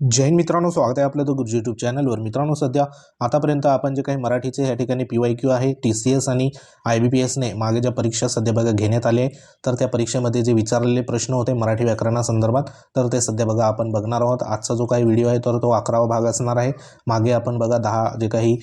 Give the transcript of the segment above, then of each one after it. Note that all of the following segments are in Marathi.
जैन मित्रांनो स्वागत आहे आपलं तो गुरुजी यूट्यूब चॅनलवर मित्रांनो सध्या आतापर्यंत आपण जे काही मराठीचे या ठिकाणी पी वाय क्यू आहे टी सी एस आणि आय बी पी एसने मागे ज्या परीक्षा सध्या बघा घेण्यात आले आहे तर त्या परीक्षेमध्ये जे विचारलेले प्रश्न होते मराठी व्याकरणासंदर्भात तर ते सध्या बघा आपण बघणार आहोत. आजचा जो काही व्हिडिओ आहे तर तो अकरावा भाग असणार आहे. मागे आपण बघा दहा जे काही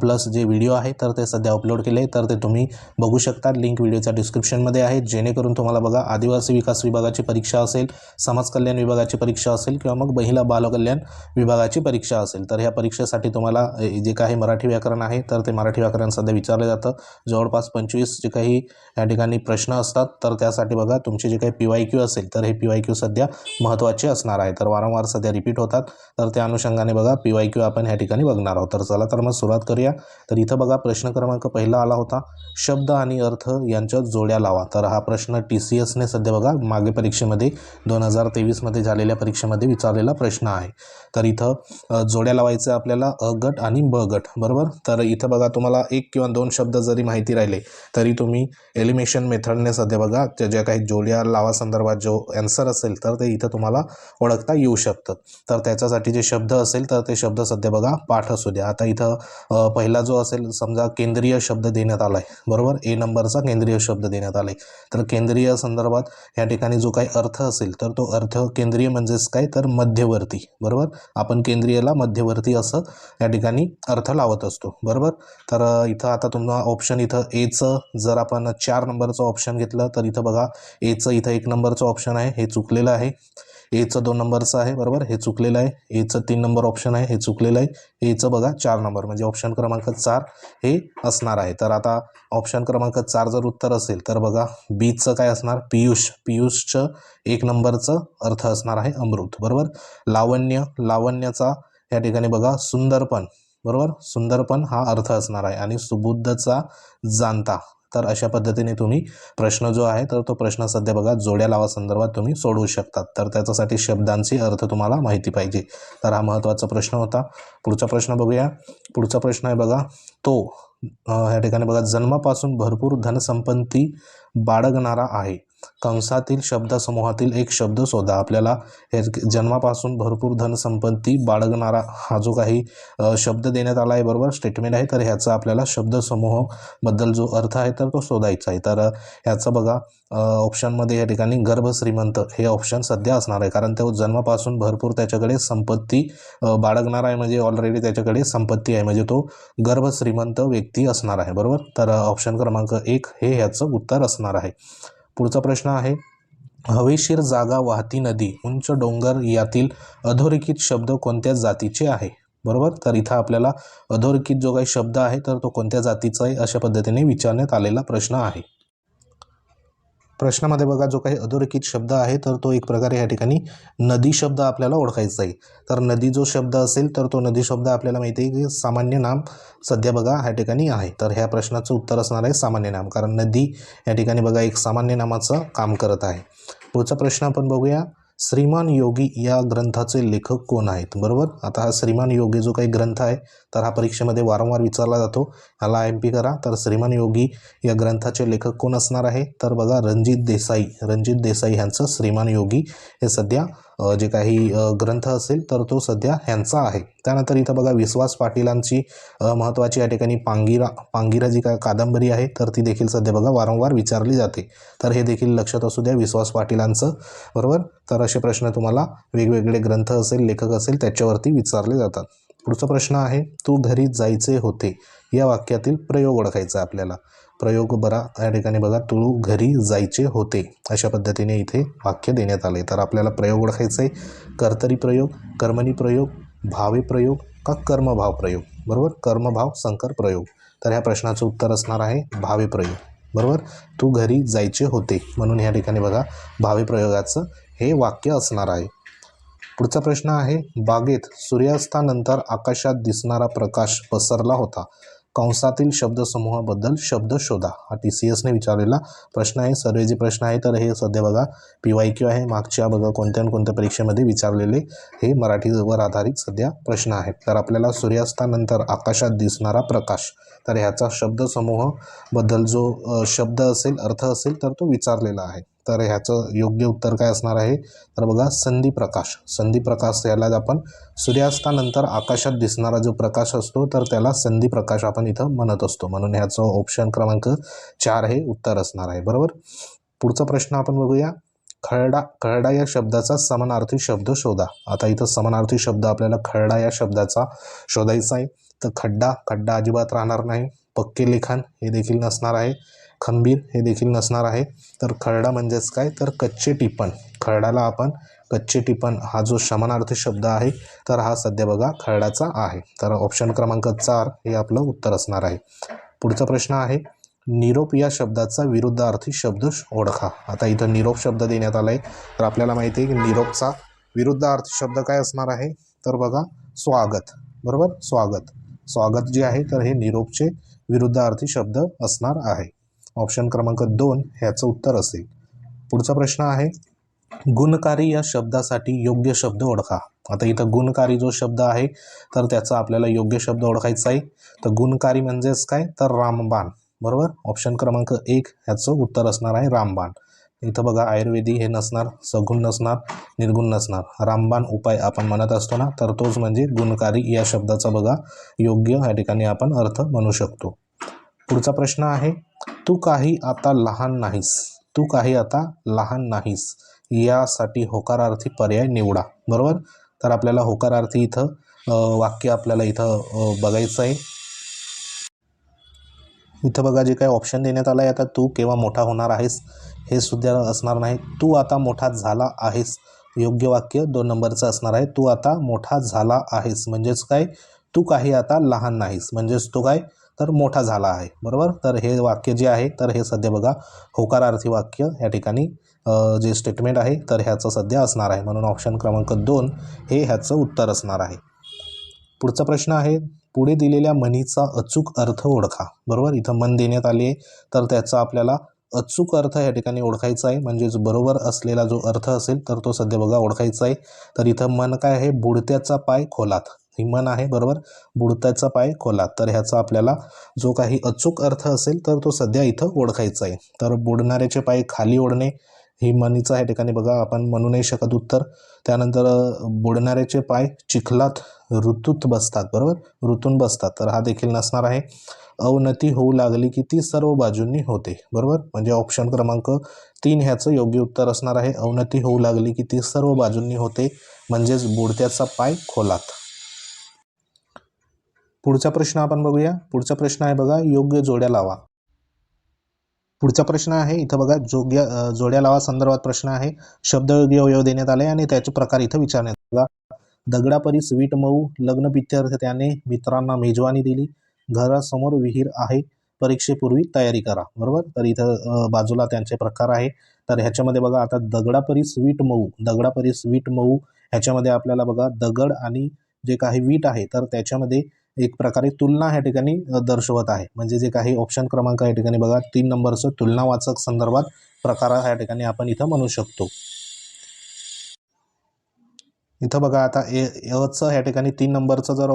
प्लस जे व्हिडिओ आहे तर ते सध्या अपलोड केले तर ते तुम्ही बघू शकता. लिंक व्हिडिओच्या डिस्क्रिप्शनमध्ये आहे. जेणेकरून तुम्हाला बघा आदिवासी विकास विभागाची परीक्षा असेल समाज कल्याण विभागाची परीक्षा असेल किंवा मग महिला कल्याण विभागाची परीक्षा असेल तर ह्या परीक्षेसाठी तुम्हाला जे काही मराठी व्याकरण आहे तर ते मराठी व्याकरण सध्या विचारलं जातं. जवळपास पंचवीस जे काही या ठिकाणी प्रश्न असतात तर त्यासाठी बघा तुमचे जे काही पी वाय क्यू असेल तर हे पी वाय क्यू सध्या महत्त्वाचे असणार आहे. तर वारंवार सध्या रिपीट होतात तर त्या अनुषंगाने बघा पी वाय क्यू आपण ह्या ठिकाणी बघणार आहोत. तर चला तर मग सुरुवात करूया. तर इथं बघा प्रश्न क्रमांक पहिला आला होता शब्द आणि अर्थ यांच्या जोड्या लावा. तर हा प्रश्न टी सी एसने सध्या बघा मागे परीक्षेमध्ये दोन हजार तेवीसमध्ये झालेल्या परीक्षेमध्ये विचारलेला प्रश्न आहे. तर इथं जोड्या लावायचं आपल्याला अ गट आणि ब गट बरोबर? तर इथं बघा तुम्हाला एक किंवा दोन शब्द जरी माहिती राहिले तरी तुम्ही एलिमिनेशन मेथडने सध्या बघा त्या ज्या काही जोड्या लावा संदर्भात जो ॲन्सर असेल तर ते इथं तुम्हाला ओळखता येऊ शकतं. तर त्याच्यासाठी जे शब्द असेल तर ते शब्द सध्या बघा पाठ असू द्या. आता इथं पहिला जो असेल समजा केंद्रीय शब्द देण्यात आला आहे बरोबर? ए नंबरचा केंद्रीय शब्द देण्यात आला आहे तर केंद्रीय संदर्भात या ठिकाणी जो काही अर्थ असेल तर तो अर्थ केंद्रीय म्हणजेच काय? तर मध्यवर्ती. बरोबर? आपण केंद्रीयला मध्यवर्ती असं या ठिकाणी अर्थ लावत असतो. बरोबर? तर इथं आता तुम्हाला ऑप्शन इथं एचं जर आपण चार नंबरचं ऑप्शन घेतलं तर इथं बघा एचं इथं एक नंबरचं ऑप्शन आहे. हे चुकलेलं आहे. एचं दोन नंबरचं आहे बरोबर? हे चुकलेलं आहे. एचं तीन नंबर ऑप्शन आहे हे चुकलेलं आहे. एचं बघा चार नंबर म्हणजे ऑप्शन क्रमांक चार हे असणार आहे. तर आता ऑप्शन क्रमांक चार जर उत्तर असेल तर बघा बीचं काय असणार? पियुष. पियुषचं एक नंबरचं अर्थ असणार आहे अमृत बरोबर? लावण्य. लावण्याचा या ठिकाणी बघा सुंदरपण बरोबर? सुंदरपण हा अर्थ असणार आहे. आणि सुबुद्धचा जाणता तर अशा पद्धतीने तुम्ही प्रश्न जो आहे तर तो प्रश्न सध्या बघा जोड्या लावा संदर्भात तुम्ही सोडवू शकतात. तर त्याच्यासाठी शब्दांची अर्थ तुम्हाला माहिती पाहिजे. तर हा महत्त्वाचा प्रश्न होता. पुढचा प्रश्न बघूया. पुढचा प्रश्न आहे बघा तो ह्या ठिकाणी बघा जन्मापासून भरपूर धनसंपत्ती बाळगणारा आहे. कंसातील शब्दसमूहातील एक शब्द शोधा. आपल्याला हे जन्मापासून भरपूर धनसंपत्ती बाळगणारा हा जो काही शब्द देण्यात आला आहे बरोबर? स्टेटमेंट आहे. तर ह्याचा आपल्याला शब्दसमूहाबद्दल जो अर्थ आहे तर तो शोधायचा आहे. तर ह्याचं बघा ऑप्शनमध्ये या ठिकाणी गर्भश्रीमंत हे ऑप्शन सध्या असणार आहे. कारण तो जन्मापासून भरपूर त्याच्याकडे संपत्ती बाळगणार आहे. म्हणजे ऑलरेडी त्याच्याकडे संपत्ती आहे. म्हणजे तो गर्भश्रीमंत व्यक्ती असणार आहे. बरोबर? तर ऑप्शन क्रमांक एक हे ह्याचं उत्तर असणार आहे. पुढचा प्रश्न आहे. हवेशीर जागा वाहती नदी उंच डोंगर यातील अधोरेखित शब्द कोणत्या जातीचे आहे? बरोबर? तर इथं आपल्याला अधोरेखित जो काही शब्द आहे तर तो कोणत्या जातीचा आहे अशा पद्धतीने विचारण्यात आलेला प्रश्न आहे. प्रश्नामध्ये बघा जो काही अधोरेखित शब्द आहे तर तो एक प्रकारे या ठिकाणी नदी शब्द आपल्याला ओळखायचा आहे. तर नदी जो शब्द असेल तर तो नदी शब्द आपल्याला माहिती आहे की सामान्य नाम सध्या बघा ह्या ठिकाणी आहे. तर ह्या प्रश्नाचं उत्तर असणार आहे सामान्य नाम कारण नदी या ठिकाणी बघा एक सामान्य नामाचं काम करत आहे. पुढचा प्रश्न आपण बघूया. श्रीमान योगी या ग्रंथाचे लेखक कोण आहेत? बरोबर? आता हा श्रीमान योगी जो काही ग्रंथ आहे तर हा परीक्षेमध्ये वारंवार विचारला जातो. ह्याला एम पी करा. तर श्रीमान योगी या ग्रंथाचे लेखक कोण असणार आहे? तर बघा रणजित देसाई. रणजित देसाई ह्यांचं श्रीमान योगी हे सध्या जे काही ग्रंथ असेल तर तो सध्या ह्यांचा आहे. त्यानंतर इथं बघा विश्वास पाटीलांची महत्त्वाची या ठिकाणी पांगिरा पांगिरा जी काय कादंबरी आहे तर ती देखील सध्या बघा वारंवार विचारली जाते. तर हे देखील लक्षात असू द्या विश्वास पाटीलांचं बरोबर? तर असे प्रश्न तुम्हाला वेगवेगळे ग्रंथ असेल लेखक असेल त्याच्यावरती विचारले जातात. पुढचा प्रश्न आहे तू घरी जायचे होते या वाक्यातील प्रयोग ओळखायचा आपल्याला. प्रयोग बरा या ठिकाणी बघा तू घरी जायचे होते. अशा पद्धतीने इथे वाक्य देण्यात आले. तर आपल्याला प्रयोग ओळखायचं आहे. कर्तरी प्रयोग कर्मणी प्रयोग भावे प्रयोग का कर्मभाव प्रयोग? बरोबर? कर्मभाव संकर प्रयोग. तर ह्या प्रश्नाचं उत्तर असणार आहे भावे प्रयोग. बरोबर? तू घरी जायचे होते. म्हणून ह्या ठिकाणी बघा भावे प्रयोगाचं हे वाक्य असणार आहे. पुढचा प्रश्न आहे बागेत सूर्यास्तानंतर आकाशात दिसणारा प्रकाश पसरला होता. कंसातील शब्दसमूहाबद्दल शब्द शोधा. हा टी सी एसने विचारलेला प्रश्न आहे. सर्व जे प्रश्न आहे तर हे सध्या बघा पी वाय क्यू आहे. मागच्या बघा कोणत्या न कोणत्या परीक्षेमध्ये विचारलेले हे मराठीवर आधारित सध्या प्रश्न आहेत. तर आपल्याला सूर्यास्तानंतर आकाशात दिसणारा प्रकाश तर ह्याचा शब्दसमूहाबद्दल जो शब्द असेल अर्थ असेल तर तो विचारलेला आहे. तर ह्याचं योग्य उत्तर काय असणार आहे? तर बघा संधी प्रकाश संधी प्रकाश याला आपण सूर्यास्तानंतर आकाशात दिसणारा जो प्रकाश असतो तर त्याला संधी प्रकाश आपण इथं म्हणत असतो. म्हणून ह्याचं ऑप्शन क्रमांक चार हे उत्तर असणार आहे. बरोबर? पुढचा प्रश्न आपण बघूया. खळडा खळडा या शब्दाचा समानार्थी शब्द शोधा. आता इथं समानार्थी शब्द आपल्याला खळडा या शब्दाचा शोधायचा आहे. तर खड्डा खड्डा अजिबात राहणार नाही. पक्के लिखाण हे देखील नसणार आहे. खंबीर हे देखील नसणार आहे. तर खरडा म्हणजेच काय? तर कच्चे टिपण. खरडाला आपण कच्चे टिपण हा जो शमनार्थी शब्द आहे तर हा सध्या बघा खरडाचा आहे. तर ऑप्शन क्रमांक चार हे आपलं उत्तर असणार आहे. पुढचा प्रश्न आहे निरोप या शब्दाचा विरुद्धार्थी शब्द ओळखा. आता इथं निरोप शब्द देण्यात आला आहे तर आपल्याला माहिती आहे की निरोपचा विरुद्धार्थी शब्द काय असणार आहे? तर बघा स्वागत. बरोबर? स्वागत. स्वागत जे आहे तर हे निरोपचे विरुद्धार्थी शब्द असणार आहे. ऑप्शन क्रमांक दोन ह्याचं उत्तर असेल. पुढचा प्रश्न आहे गुणकारी या शब्दासाठी योग्य शब्द ओळखा. आता इथं गुणकारी जो शब्द आहे तर त्याचा आपल्याला योग्य शब्द ओळखायचा आहे. तर गुणकारी म्हणजेच काय? तर रामबाण. बरोबर? ऑप्शन क्रमांक एक ह्याचं उत्तर असणार आहे रामबाण. इथं बघा आयुर्वेदी हे नसणार सगुण नसणार निर्गुण नसणार. रामबाण उपाय आपण म्हणत असतो ना तर तोच म्हणजे गुणकारी या शब्दाचा बघा योग्य या ठिकाणी आपण अर्थ म्हणू शकतो. पुढचा प्रश्न आहे तू काही आता लहान नाहीस. तू काही आता लहान नाहीस. यासाठी होकारार्थी पर्याय निवडा. बरोबर? तर आपल्याला होकारार्थी इथं वाक्य आपल्याला इथं बघायचं आहे. इथं बघा जे काही ऑप्शन देण्यात आलं आहे आता तू केव्हा मोठा होणार आहेस हे सुद्धा असणार नाही. तू आता मोठा झाला आहेस. योग्य वाक्य दोन नंबरचं असणार आहे. तू आता मोठा झाला आहेस. म्हणजेच काय? तू काही आता लहान नाहीस. म्हणजेच तो काय? तर मोठा झाला आहे. बरोबर? तर हे वाक्य जे आहे तर हे सध्या बघा होकारार्थी वाक्य या ठिकाणी जे स्टेटमेंट आहे तर ह्याचं सध्या असणार आहे. म्हणून ऑप्शन क्रमांक दोन हे ह्याचं उत्तर असणार आहे. पुढचा प्रश्न आहे पुढे दिलेल्या म्हणीचा अचूक अर्थ ओळखा. बरोबर? इथं मन देण्यात आले आहे तर त्याचा आपल्याला अचूक अर्थ या ठिकाणी ओळखायचा आहे. म्हणजेच बरोबर असलेला जो अर्थ असेल तर तो सध्या बघा ओळखायचा आहे. तर इथं मन काय आहे? बुडत्याचा पाय खोलात. ही मन आहे बरोबर? बुडत्याचा पाय खोलात तर ह्याचा आपल्याला जो काही अचूक अर्थ असेल तर तो सध्या इथं ओळखायचा आहे. तर बुडणाऱ्याचे पाय खाली ओढणे ही मनीचं ह्या ठिकाणी बघा आपण म्हणू नाही शकत उत्तर. त्यानंतर बुडणाऱ्याचे पाय चिखलात ऋतूत बसतात बरोबर? ऋतून बसतात. तर हा देखील नसणार आहे. अवनती होऊ लागली की ती सर्व बाजूंनी होते बरोबर? म्हणजे ऑप्शन क्रमांक तीन ह्याचं योग्य उत्तर असणार आहे. अवनती होऊ लागली की ती सर्व बाजूंनी होते. म्हणजेच बुडत्याचा पाय खोलात. पुढचा प्रश्न आपण बघूया. पुढचा प्रश्न आहे बघा योग्य जोड्या लावा. पुढचा प्रश्न आहे इथं बघा जोग्य जोड्या लावा संदर्भात प्रश्न आहे. शब्दयोग्य अवयव देण्यात आले आणि त्याचे प्रकार इथं विचारण्यात बघा दगडापरी स्वीट मऊ लग्न पित्यर्थ त्याने मित्रांना मेजवानी दिली. घरासमोर विहीर आहे परीक्षेपूर्वी तयारी करा. बरोबर? तर इथं बाजूला त्यांचे प्रकार आहे. तर ह्याच्यामध्ये बघा आता दगडापरी स्वीट मऊ. दगडापरी स्वीट मऊ ह्याच्यामध्ये आपल्याला बघा दगड आणि जे काही वीट आहे तर त्याच्यामध्ये एक प्रकारे तुलना ह्या ठिकाणी दर्शवत आहे. म्हणजे जे काही ऑप्शन क्रमांक या ठिकाणी बघा तीन नंबरचं तुलनावाचक संदर्भात प्रकार ह्या ठिकाणी आपण इथं म्हणू शकतो. इथं बघा आता ए अचं ह्या ठिकाणी तीन नंबरचं जर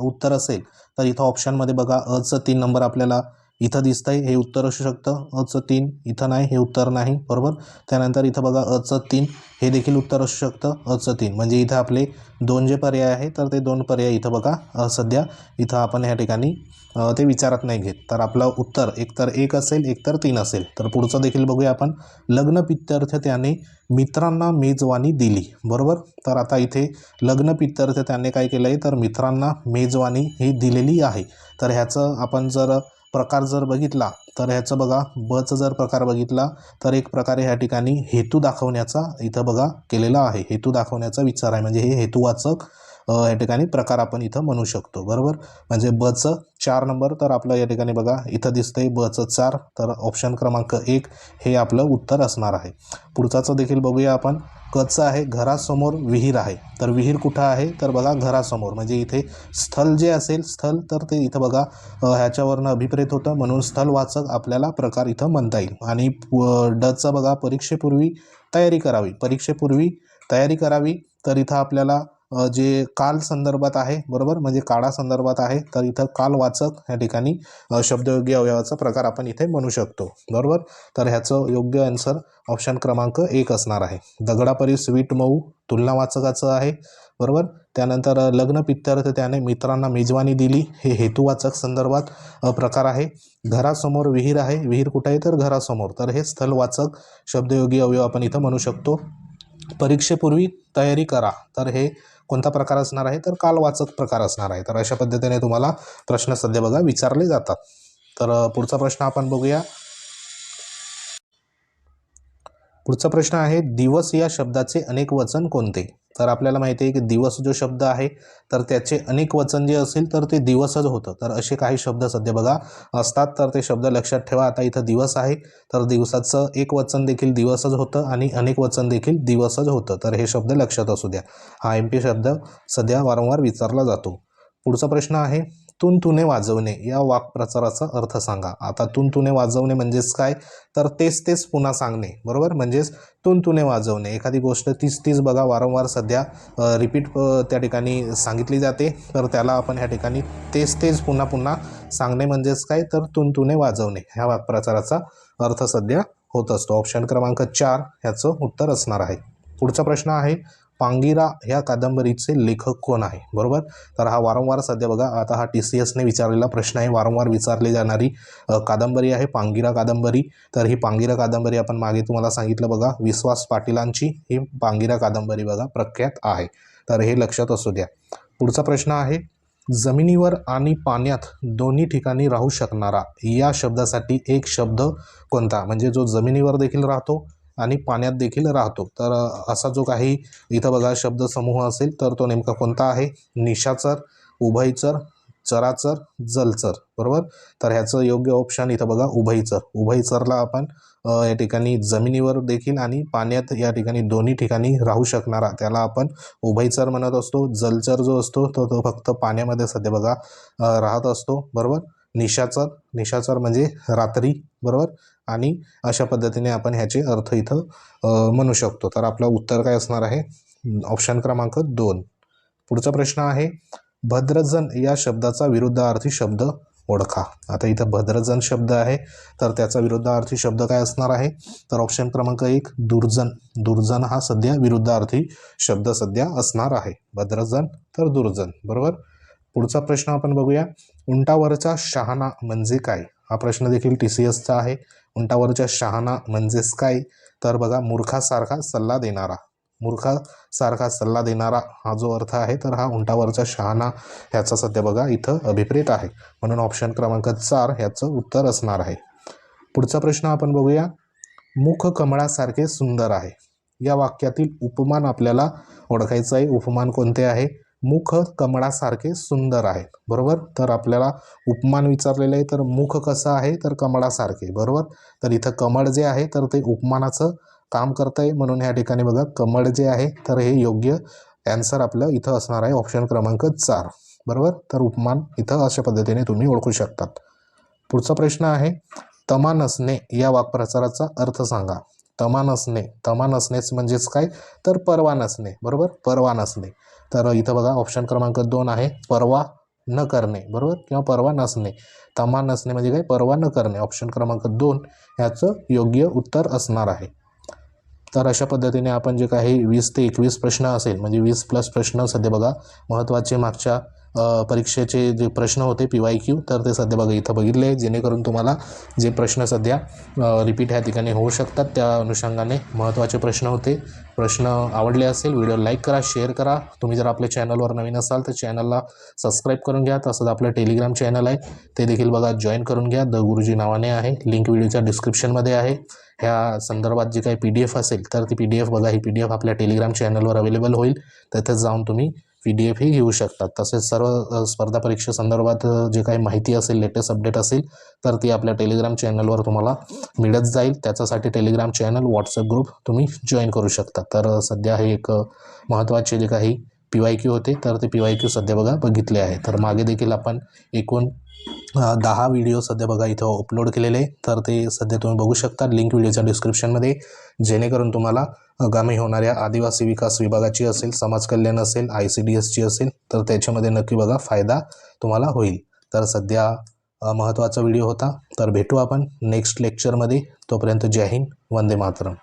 उत्तर असेल तर इथं ऑप्शनमध्ये बघा अचं तीन नंबर आपल्याला इथं दिसतंय हे उत्तर असू शकतं. अचं तीन इथं नाही हे उत्तर नाही बरोबर? त्यानंतर इथं बघा अचं तीन हे देखील उत्तर असू शकतं. अचं तीन म्हणजे इथं आपले दोन जे पर्याय आहे तर ते दोन पर्याय इथं बघा. सध्या इथं आपण ह्या ठिकाणी ते विचारात नाही घेत. तर आपलं उत्तर एकतर एक असेल एकतर तीन असेल. तर पुढचं देखील बघूया आपण. लग्न पित्यर्थ त्याने मित्रांना मेजवानी दिली बरोबर? तर आता इथे लग्न पित्यर्थ त्याने काय केलं आहे तर मित्रांना मेजवानी ही दिलेली आहे. तर ह्याचं आपण जर प्रकार जर बघितला तर ह्याचं बघा बचं जर प्रकार बघितला तर एक प्रकारे ह्या ठिकाणी हेतू दाखवण्याचा इथं बघा केलेला आहे. हेतू दाखवण्याचा विचार आहे. म्हणजे हे हेतुवाचक या ठिकाणी प्रकार आपण इथं म्हणू शकतो. बरोबर? म्हणजे बचं चार नंबर तर आपलं या ठिकाणी बघा इथं दिसतंय बचं चार तर ऑप्शन क्रमांक एक हे आपलं उत्तर असणार आहे. पुढचाचं देखील बघूया आपण. कचं आहे घरासमोर विहीर आहे. तर विहीर कुठं आहे? तर बघा घरासमोर. म्हणजे इथे स्थल जे असेल स्थल तर ते इथं बघा ह्याच्यावरनं अभिप्रेत होतं. म्हणून स्थलवाचक आपल्याला प्रकार इथं म्हणता येईल. आणि पु- डचं बघा परीक्षेपूर्वी तयारी करावी. परीक्षेपूर्वी तयारी करावी तर इथं आपल्याला जे काल संदर्भात आहे बरोबर? म्हणजे काळा संदर्भात आहे तर इथं कालवाचक या ठिकाणी शब्दयोगी अवयवाचा प्रकार आपण इथे म्हणू शकतो बरोबर? तर ह्याचं योग्य आन्सर ऑप्शन क्रमांक एक असणार आहे. दगडापरी स्वीट मऊ तुलनावाचकाचं आहे बरोबर? त्यानंतर लग्न पित्तर्थ त्याने मित्रांना मेजवानी दिली हे हेतुवाचक संदर्भात प्रकार आहे. घरासमोर विहीर आहे विहीर कुठे आहे? तर घरासमोर. तर हे स्थलवाचक शब्दयोगी अवयव आपण इथं म्हणू शकतो. परीक्षेपूर्वी तयारी करा. तर हे कोणता प्रकार असणार आहे तर कालवाचक प्रकार असणार आहे. तर अशा पद्धतीने तुम्हाला प्रश्न सध्या बघा विचारले जातात. तर पुढचा प्रश्न आपण बघूया. पुढचा प्रश्न आहे दिवस या शब्दाचे अनेक वचन कोणते? तर आपल्याला माहिती आहे की दिवस जो शब्द आहे तर त्याचे अनेक वचन जे असेल तर ते दिवसच होतं. तर असे काही शब्द सध्या बघा असतात तर ते शब्द लक्षात ठेवा. आता इथं दिवस आहे तर दिवसाचं एक वचन देखील दिवसच होतं आणि अनेक वचन देखील दिवसच होतं. तर हे शब्द लक्षात असू द्या. हा एम पी शब्द सध्या वारंवार विचारला जातो. पुढचा प्रश्न आहे तुनतुने वाजवणे या वाक्प्रचाराचा अर्थ सांगा. आता तुनतुने वाजवणे म्हणजेच काय? तर तेच तेच पुन्हा सांगणे बरोबर? म्हणजेच तुनतुने वाजवणे. एखादी गोष्ट तीच तीच बघा वारंवार सध्या रिपीट त्या ठिकाणी सांगितली जाते. तर त्याला आपण ह्या ठिकाणी तेच तेच पुन्हा पुन्हा सांगणे म्हणजेच काय? तर तुनतुने वाजवणे. ह्या वाक्प्रचाराचा अर्थ सध्या होत असतो. ऑप्शन क्रमांक चार ह्याचं उत्तर असणार आहे. पुढचा प्रश्न आहे पांगिरा ह्या कादंबरीचे लेखक कोण आहे? बरोबर? तर हा वारंवार सध्या बघा आता हा टी सी एसने विचारलेला प्रश्न आहे. वारंवार विचारली जाणारी कादंबरी आहे पांगिरा कादंबरी. तर ही पांगिरा कादंबरी आपण मागे तुम्हाला सांगितलं बघा विश्वास पाटीलांची ही पांगिरा कादंबरी बघा प्रख्यात आहे. तर हे लक्षात असू द्या. पुढचा प्रश्न आहे जमिनीवर आणि पाण्यात दोन्ही ठिकाणी राहू शकणारा या शब्दासाठी एक शब्द कोणता? म्हणजे जो जमिनीवर देखील राहतो आणि पाण्यात देखील राहतो. तर असा जो काही इथं बघा शब्द समूह असेल तर तो नेमका कोणता आहे? निशाचर उभयचर चराचर जलचर बरोबर? तर ह्याचं योग्य ऑप्शन इथं बघा उभयचर उभयचरला आपण या ठिकाणी जमिनीवर देखील आणि पाण्यात या ठिकाणी दोन्ही ठिकाणी राहू शकणारा. त्याला आपण उभयचर म्हणत असतो. जलचर जो असतो तो तो फक्त पाण्यामध्ये सध्या बघा राहत असतो. बरोबर? निशाचर निशाचर म्हणजे रात्री. बरोबर? आणि अशा पद्धतीने आपण ह्याचे अर्थ इथं म्हणू शकतो. तर आपलं उत्तर काय असणार आहे? ऑप्शन क्रमांक दोन. पुढचा प्रश्न आहे भद्रजन या शब्दाचा विरुद्धार्थी शब्द ओळखा. आता इथं भद्रजन शब्द आहे तर त्याचा विरुद्धार्थी शब्द काय असणार आहे? तर ऑप्शन क्रमांक एक दुर्जन. दुर्जन हा सध्या विरुद्धार्थी शब्द सध्या असणार आहे. भद्रजन तर दुर्जन. बरोबर? पुढचा प्रश्न आपण बघूया उंटावरचा शहाणा म्हणजे काय? हा प्रश्न देखील टी सी एसचा आहे. उंटावरच्या शहाणा म्हणजेच काय? तर बघा मूर्खासारखा सल्ला देणारा. मूर्खासारखा सल्ला देणारा हा जो अर्थ आहे तर हा उंटावरचा शहाणा ह्याचा सध्या बघा इथं अभिप्रेत आहे. म्हणून ऑप्शन क्रमांक चार ह्याचं उत्तर असणार आहे. पुढचा प्रश्न आपण बघूया. मुख कमळासारखे सुंदर आहे. या वाक्यातील उपमान आपल्याला ओळखायचं आहे. उपमान कोणते आहे? मुख कमळासारखे सुंदर आहेत बरोबर? तर आपल्याला उपमान विचारलेलं आहे तर मुख कसं आहे? तर कमळासारखे बरोबर? तर इथं कमळ जे आहे तर ते उपमानाचं काम करतं आहे म्हणून ह्या ठिकाणी बघा कमळ जे आहे तर हे योग्य ॲन्सर आपलं इथं असणार आहे ऑप्शन क्रमांक चार बरोबर? तर उपमान इथं अशा पद्धतीने तुम्ही ओळखू शकतात. पुढचा प्रश्न आहे तमा नसणे या वाक्प्रचाराचा अर्थ सांगा. तमा नसणे तमा नसणेच म्हणजेच काय? तर परवा नसणे बरोबर? परवा नसणे. तर इथं बघा ऑप्शन क्रमांक दोन आहे परवा न करणे बरोबर? किंवा परवा नसणे. तमा नसणे म्हणजे काय? परवा न करणे. ऑप्शन क्रमांक दोन ह्याचं योग्य उत्तर असणार आहे. तर अशा पद्धतीने आपण जे काही वीस ते एकवीस प्रश्न असेल म्हणजे वीस प्लस प्रश्न सध्या बघा महत्त्वाचे मागच्या परीक्षेचे जे प्रश्न होते पी वाय क्यू तर ते सध्या बघा इथं बघितले जेणेकरून तुम्हाला जे प्रश्न सध्या रिपीट ह्या ठिकाणी होऊ शकतात. त्या अनुषंगाने महत्त्वाचे प्रश्न होते. प्रश्न आवडले असेल व्हिडिओ लाईक करा शेअर करा. तुम्ही जर आपल्या चॅनलवर नवीन असाल तर चॅनलला सबस्क्राईब करून घ्या. तसंच आपलं टेलिग्राम चॅनल आहे ते देखील बघा जॉईन करून घ्या. द गुरुजी नावाने आहे. लिंक व्हिडिओच्या डिस्क्रिप्शनमध्ये आहे. ह्या संदर्भात जी काही पी डी एफ असेल तर ती पी डी एफ बघा. ही पी डी एफ आपल्या टेलिग्राम चॅनलवर अवेलेबल होईल. तिथेच जाऊन तुम्ही पी डी एफही घेऊ शकतात. तसेच सर्व स्पर्धा परीक्षे संदर्भात जे काही माहिती असेल लेटेस्ट अपडेट असेल तर ती आपल्या टेलिग्राम चॅनलवर तुम्हाला मिळत जाईल. त्याच्यासाठी टेलिग्राम चॅनल व्हॉट्सअप ग्रुप तुम्ही जॉईन करू शकता. तर सध्या हे एक महत्त्वाचे जे काही पी वाय क्यू होते तर ते पी वाय क्यू सध्या बघा बघितले आहे. तर मागे देखील आपण एकूण दहा व्हिडिओ सध्या बघा इथं अपलोड केलेले तर ते सध्या तुम्ही बघू शकता. लिंक व्हिडिओच्या डिस्क्रिप्शनमध्ये जेणेकरून तुम्हाला आगामी होणाऱ्या आदिवासी विकास विभागाची असेल समाज कल्याण असेल आय सी डी एसची असेल तर त्याच्यामध्ये नक्की बघा फायदा तुम्हाला होईल. तर सध्या महत्त्वाचा व्हिडिओ होता. तर भेटू आपण नेक्स्ट लेक्चरमध्ये तोपर्यंत जय हिंद वंदे मातरम.